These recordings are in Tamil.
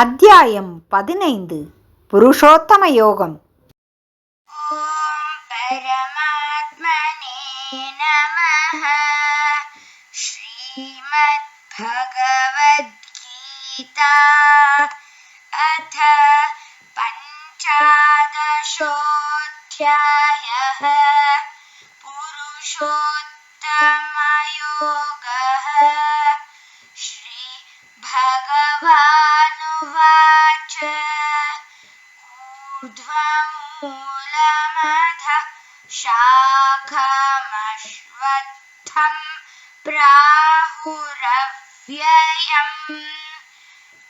அத்தியாயம் பதினைந்து புருஷோத்தம யோகம் ॐ परमात्मने नमः श्रीमद्भगवद्गीता अथ पञ्चादशोऽध्यायः शाखमश्वत्थं प्राहुरव्ययम्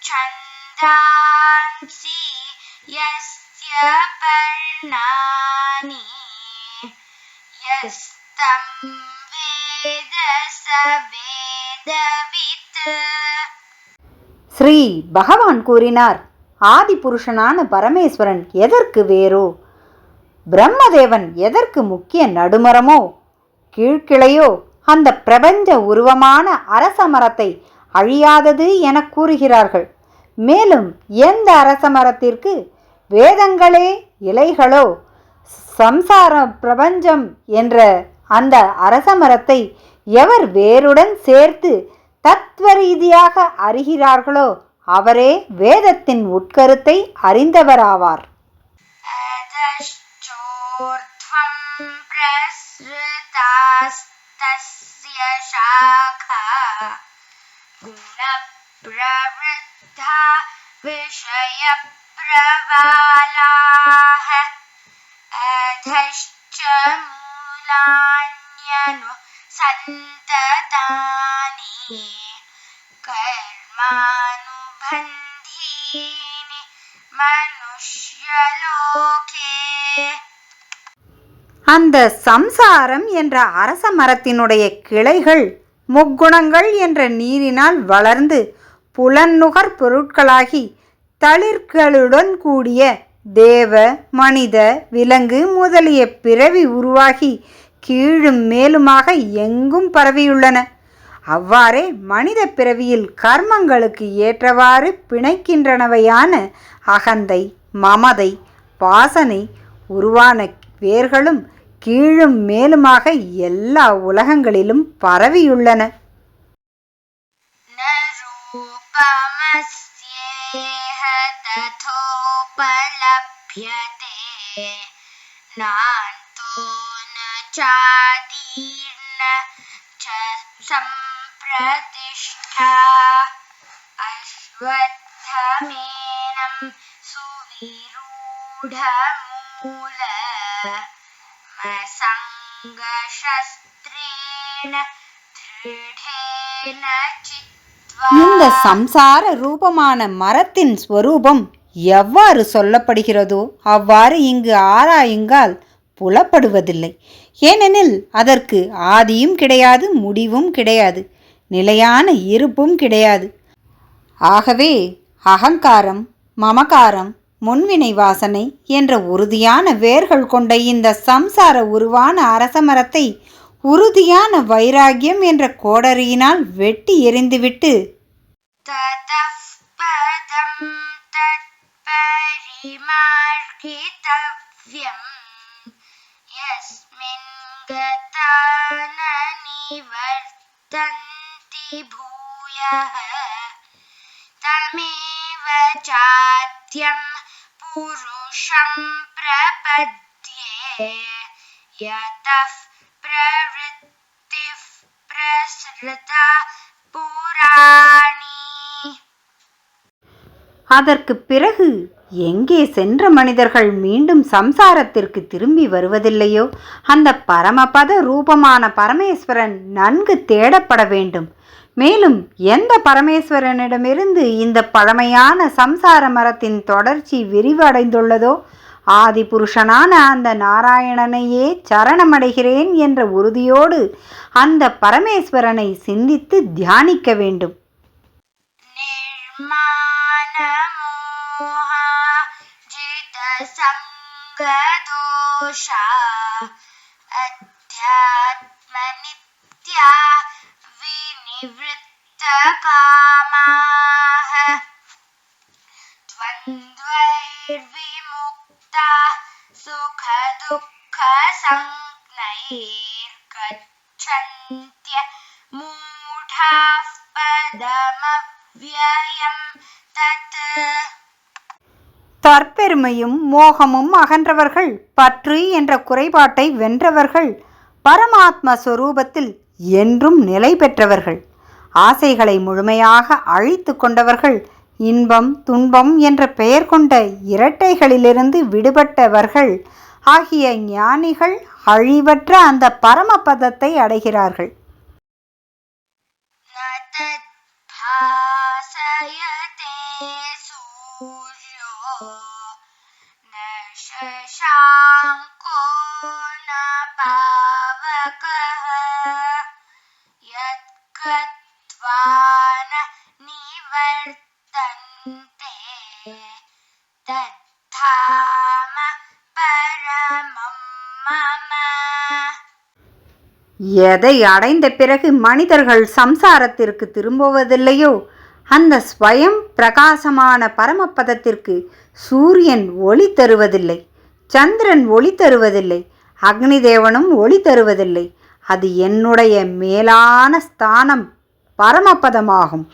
छन्दांसि यस्य पर्णानि यस्तं वेद स वेदवित् ஸ்ரீ பகவான் கூறினார் ஆதி புருஷனான பரமேஸ்வரன் எதற்கு வேறோ பிரம்மதேவன் எதற்கு முக்கிய நடுமரமோ கீழ்க்கிளையோ அந்த பிரபஞ்ச உருவமான அரசமரத்தை அழியாதது என கூறுகிறார்கள். மேலும் எந்த அரச மரத்திற்கு வேதங்களே இலைகளோ சம்சார பிரபஞ்சம் என்ற அந்த அரசமரத்தை எவர் வேருடன் சேர்த்து தத்துவ ரீதியாக அறிகிறார்களோ அவரே வேதத்தின் உட்கருத்தை அறிந்தவராவார். பிரஸ்ருதாஸ்தஸ் शाखा गुणप्रवृद्धा विषयप्रवालाः अधश्च मूलान्यनु सन्ततानि कर्मानुबन्धीनि मनुष्यलोके அந்த சம்சாரம் என்ற அரச மரத்தினுடைய கிளைகள் முக்குணங்கள் என்ற நீரினால் வளர்ந்து புலன்நுகர் பொருட்களாகி தளிர்களுடன் கூடிய தேவ மனித விலங்கு முதலிய பிறவி உருவாகி கீழும் மேலுமாக எங்கும் பரவியுள்ளன. அவ்வாறே மனித பிறவியில் கர்மங்களுக்கு ஏற்றவாறு பிணைக்கின்றனவையான அகந்தை மமதை பாசனை உருவான வேர்களும் கீழும் மேலுமாக எல்லா உலகங்களிலும் பரவியுள்ளன. சம்பிரதிஷ்டா அஸ்வத்தமேனம் சுவிரூடமூல இந்த சம்சார ரூபமான மரத்தின் ஸ்வரூபம் எவ்வாறு சொல்லப்படுகிறதோ அவ்வாறு இங்கு ஆராயுங்கால் புலப்படுவதில்லை. ஏனெனில் அதற்கு ஆதியும் கிடையாது முடிவும் கிடையாது நிலையான இருப்பும் கிடையாது. ஆகவே அகங்காரம் மமகாரம் முன்வினை வாசனை என்ற உறுதியான வேர்கள் கொண்ட இந்த சம்சார உருவான அரசமரத்தை உறுதியான வைராகியம் என்ற கோடரியினால் வெட்டி எறிந்துவிட்டு தமேவ சாத்தியம் पुरुषं प्रपद्ये यतः प्रवृत्तिः प्रसृता पुराणी அதற்கு பிறகு எங்கே சென்ற மனிதர்கள் மீண்டும் சம்சாரத்திற்கு திரும்பி வருவதில்லையோ அந்த பரமபத ரூபமான பரமேஸ்வரன் நன்கு தேடப்பட வேண்டும் மேலும் எந்த பரமேஸ்வரனிடமிருந்து இந்த பழமையான சம்சார மரத்தின் தொடர்ச்சி விரிவடைந்துள்ளதோ ஆதி புருஷனான அந்த நாராயணனையே சரணமடைகிறேன் என்ற உறுதியோடு அந்த பரமேஸ்வரனை சிந்தித்து தியானிக்க வேண்டும். அத்தியாத்ம நித்யா காமாக த்வந்த்வைர்விமுக்தா சுகதுக்க சங்னைர்கச்சந்திய மூடாः பதமவ்யயம் தத் தற்பெருமையும் மோகமும் அகன்றவர்கள் பற்று என்ற குறைபாட்டை வென்றவர்கள் பரமாத்ம ஸ்வரூபத்தில் என்றும் நிலை பெற்றவர்கள். ஆசைகளை முழுமையாக அழித்து கொண்டவர்கள் இன்பம் துன்பம் என்ற பெயர் கொண்ட இரட்டைகளிலிருந்து விடுபட்டவர்கள். ஆகிய ஞானிகள் அழிவற்ற அந்த பரமபதத்தை அடைகிறார்கள். न ஞான நிவர்த்தந்தே. தத்தாம பரமம் மம. எதை அடைந்த பிறகு மனிதர்கள் சம்சாரத்திற்கு திரும்புவதில்லையோ? அந்த ஸ்வயம் பிரகாசமான பரமபதத்திற்கு சூரியன் ஒளி தருவதில்லை சந்திரன் ஒளி தருவதில்லை அக்னிதேவனும் ஒளி தருவதில்லை. அது என்னுடைய மேலான ஸ்தானம். பரமபதமாகும்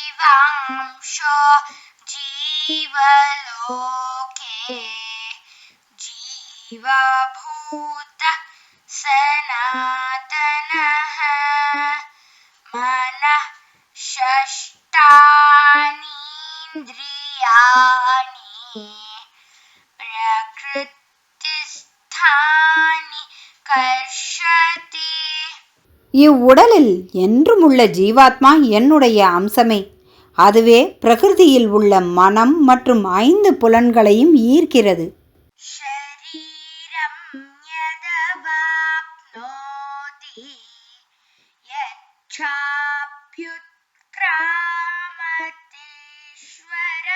ममैवांशो जीवलोके जीवभूत सनातनः मनः षष्ठानीन्द्रियाणि प्रकृतिस्थानि कर्षति இவ்வுடலில் என்றுமுள்ள ஜீவாத்மா என்னுடைய அம்சமே. அதுவே பிரகிருதியில் உள்ள மனம் மற்றும் ஐந்து புலன்களையும் ஈர்க்கிறது. ீஸ்வர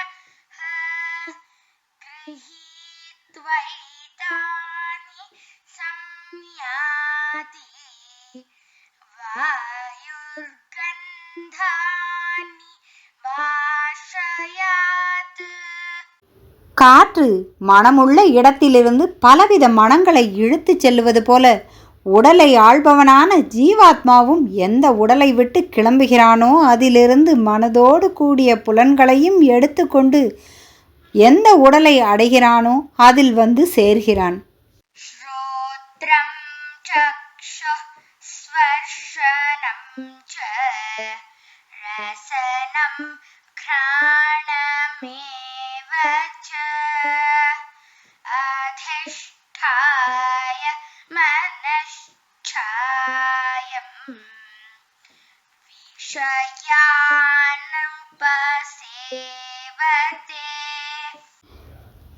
காற்று மனமுள்ள இடத்திலிருந்து பலவித மனங்களை இழுத்து செல்லுவது போல உடலை ஆள்பவனான ஜீவாத்மாவும் எந்த உடலை விட்டு கிளம்புகிறானோ அதிலிருந்து மனதோடு கூடிய புலன்களையும் எடுத்துக்கொண்டு எந்த உடலை அடைகிறானோ அதில் வந்து சேர்கிறான். ரசனம் கிராணமே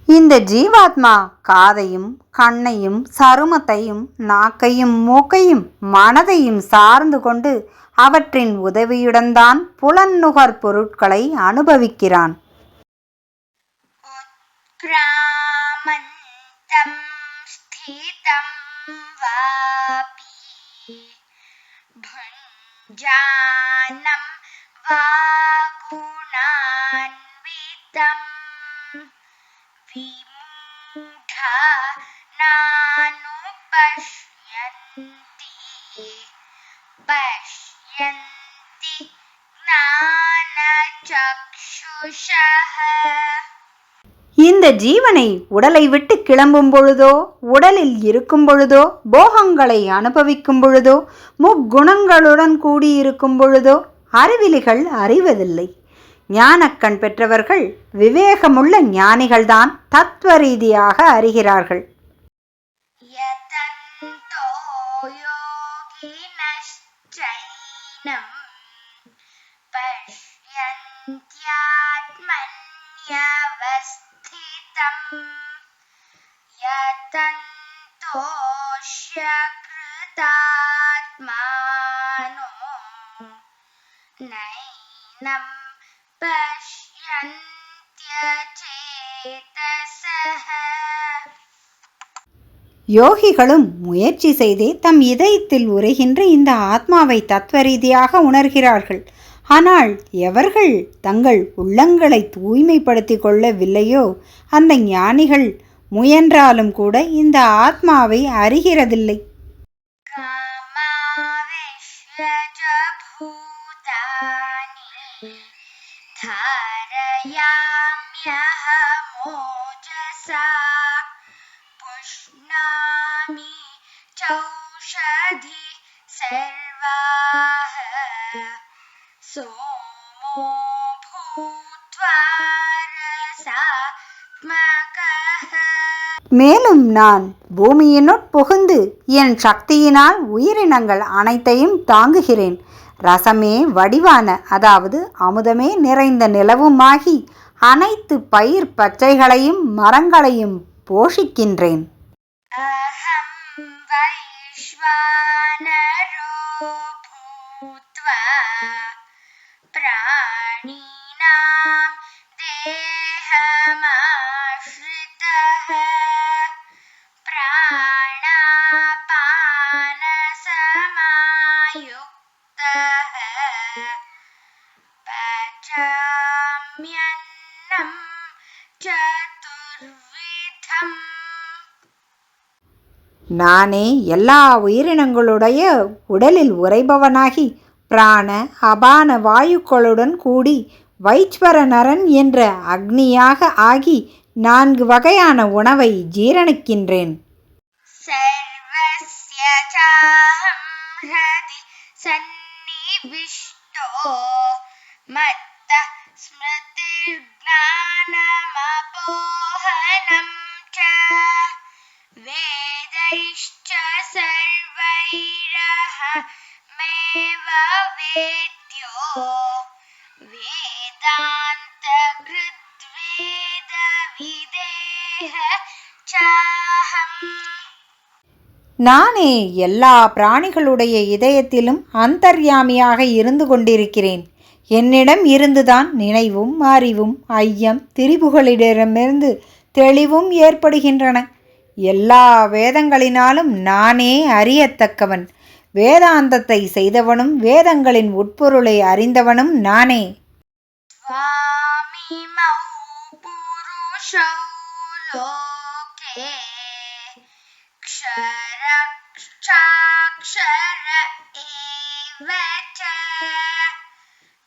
இந்த ஜீவாத்மா காதையும் கண்ணையும் சருமத்தையும் நாக்கையும் மூக்கையும் மனதையும் சார்ந்து கொண்டு அவற்றின் உதவியுடன் தான் புலன்நுகர் பொருட்களை அனுபவிக்கிறான். ஜானம் வாகுணான்விதம் विमूढा नानुपश्यन्ति पश्यन्ति ज्ञानचक्षुषः இந்த ஜீவனை உடலை விட்டு கிளம்பும் பொழுதோ உடலில் இருக்கும் பொழுதோ போகங்களை அனுபவிக்கும் பொழுதோ முக்குணங்களுடன் கூடியிருக்கும் பொழுதோ அறிவிலிகள் அறிவதில்லை ஞானக்கண் பெற்றவர்கள் விவேகமுள்ள ஞானிகள்தான் தத்துவ ரீதியாக அறிகிறார்கள் यतन्तो யோகிகளும் முயற்சி செய்தே தம் இதயத்தில் உரைகின்ற இந்த ஆத்மாவை தத்துவ ரீதியாக உணர்கிறார்கள். ஆனால் எவர்கள் தங்கள் உள்ளங்களை தூய்மைப்படுத்திக் கொள்ளவில்லையோ அந்த ஞானிகள் முயன்றாலும் கூட இந்த ஆத்மாவை அறிகிறதில்லை. மேலும் நான் பூமியினுட் புகுந்து என் சக்தியினால் உயிரினங்கள் அனைத்தையும் தாங்குகிறேன். ரசமே வடிவான அதாவது அமுதமே நிறைந்த நிலவுமாகி அனைத்து பயிர் பச்சைகளையும் மரங்களையும் போஷிக்கின்றேன். நானே எல்லா உயிரினங்களுடைய உடலில் உறைபவனாகி பிராண அபான வாயுக்களுடன் கூடி வைச்வர நரன் என்ற அக்னியாக ஆகி நான்கு வகையான உணவை ஜீரணிக்கின்றேன். ஸ்மிருதிர்ஞானமபோஹனம் चाहं हृदि सन्निविष्टो मत्तः स्मृतिर्ज्ञानमपोहनं च वेदैश्च सर्वैरहमेव वेद्यो वेदान्तकृद्वेदविदेह चाहम् நானே எல்லா பிராணிகளுடைய இதயத்திலும் அந்தர்யாமியாக இருந்து கொண்டிருக்கிறேன் என்னிடம் இருந்துதான் நினைவும் அறிவும் ஐயம் திரிபுகளிடமிருந்து தெளிவும் ஏற்படுகின்றன எல்லா வேதங்களினாலும் நானே அறியத்தக்கவன் வேதாந்தத்தை செய்தவனும் வேதங்களின் உட்பொருளை அறிந்தவனும் நானே स्वामिमौ पुरुषौ लोके क्षरक्षाक्षर एव च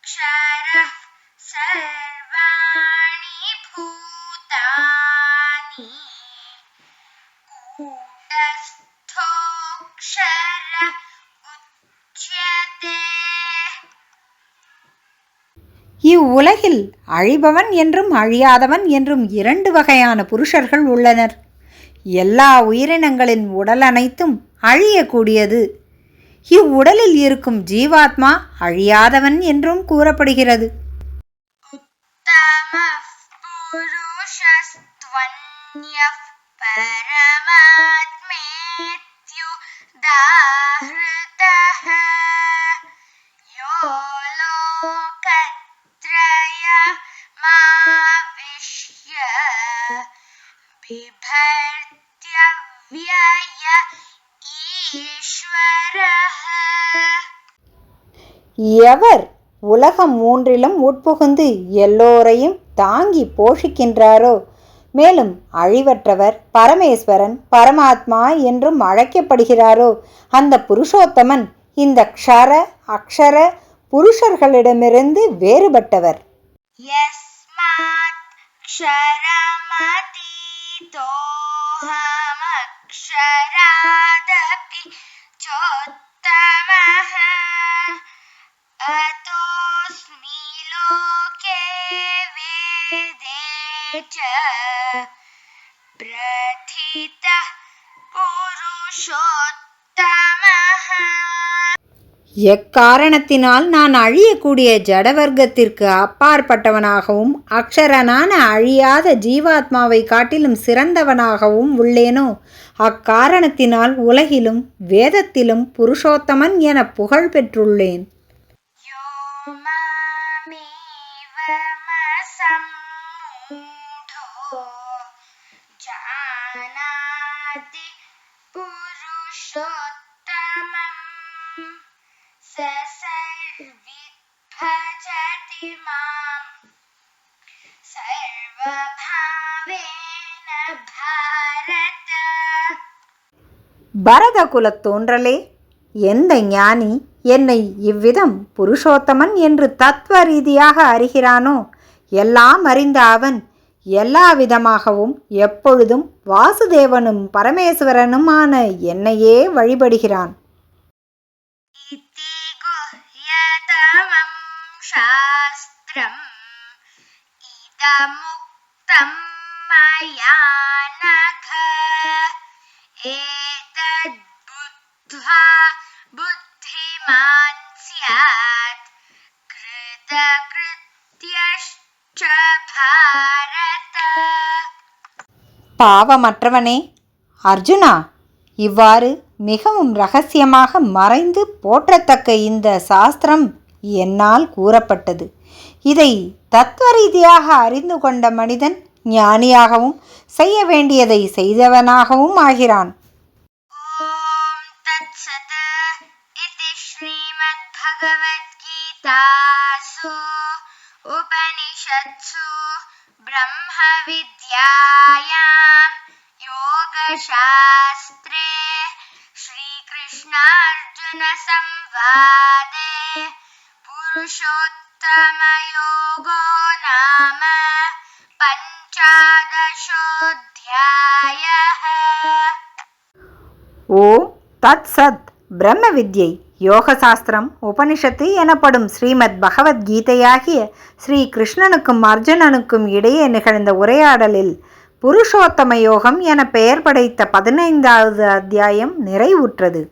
क्षरः सर्वाणि இவ்வுலகில் அழிபவன் என்றும் அழியாதவன் என்றும் இரண்டு வகையான புருஷர்கள் உள்ளனர். எல்லா உயிரினங்களின் உடல் அனைத்தும் அழியக்கூடியது. இவ்வுடலில் இருக்கும் ஜீவாத்மா அழியாதவன் என்றும் கூறப்படுகிறது. பரமாத்மேத்யு தாஹ்ருதஹ எவர் உலகம் மூன்றிலும் உட்புகுந்து எல்லோரையும் தாங்கி போஷிக்கின்றாரோ? மேலும் அழிவற்றவர் பரமேஸ்வரன் பரமாத்மா என்றும் அழைக்கப்படுகிறாரோ? அந்த புருஷோத்தமன் இந்த க்ஷர அக்ஷர புருஷர்களிடமிருந்து வேறுபட்டவர். க்ஷரமதி தோஹமக்ஷரா সত্যামাহ অতস্মি লোকে বেদে চ প্রথিতঃ পুরুষোত্তম எக்காரணத்தினால் நான் அழியக்கூடிய ஜடவர்க்கத்திற்கு அப்பாற்பட்டவனாகவும் அக்ஷரனான அழியாத ஜீவாத்மாவை காட்டிலும் சிறந்தவனாகவும் உள்ளேனோ? அக்காரணத்தினால் உலகிலும் வேதத்திலும் புருஷோத்தமன் என புகழ் பெற்றுள்ளேன். ஜான பரத குலத்தோன்றலே எந்த ஞானி என்னை இவ்விதம் புருஷோத்தமன் என்று தத்துவ ரீதியாக அறிகிறானோ? எல்லாம் அறிந்த அவன் எல்லா விதமாகவும் எப்பொழுதும் வாசுதேவனும் பரமேஸ்வரனுமான என்னையே வழிபடுகிறான். इति गुह्यतमं शास्त्रम् इदमुक्तं मया नघ एतद्बुद्ध्वा बुद्धिमान् स्यात् कृतकृत्यश्च भारत பாவமற்றவனே அர்ஜுனா இவ்வாறு மிகவும் ரகசியமாக மறைந்து போற்றத்தக்க இந்த சாஸ்திரம் என்னால் கூறப்பட்டது இதை தத்துவ ரீதியாக அறிந்து கொண்ட மனிதன் ஞானியாகவும் செய்ய வேண்டியதை செய்தவனாகவும் ஆகிறான் भगवद्गीतासु उपनिषत्सु ब्रह्मविद्यायां योगशास्त्रे श्रीकृष्णार्जुनसंवादे पुरुषोत्तमयोगो नाम पञ्चादशोऽध्यायः। ॐ तत्सत्। பிரம்ம வித்யை யோகசாஸ்திரம் உபனிஷத்து எனப்படும் ஸ்ரீமத் பகவத்கீதையாகிய ஸ்ரீ கிருஷ்ணனுக்கும் அர்ஜுனனுக்கும் இடையே நிகழ்ந்த உரையாடலில் புருஷோத்தம யோகம் என பெயர் படைத்த பதினைந்தாவது அத்தியாயம் நிறைவுற்றது.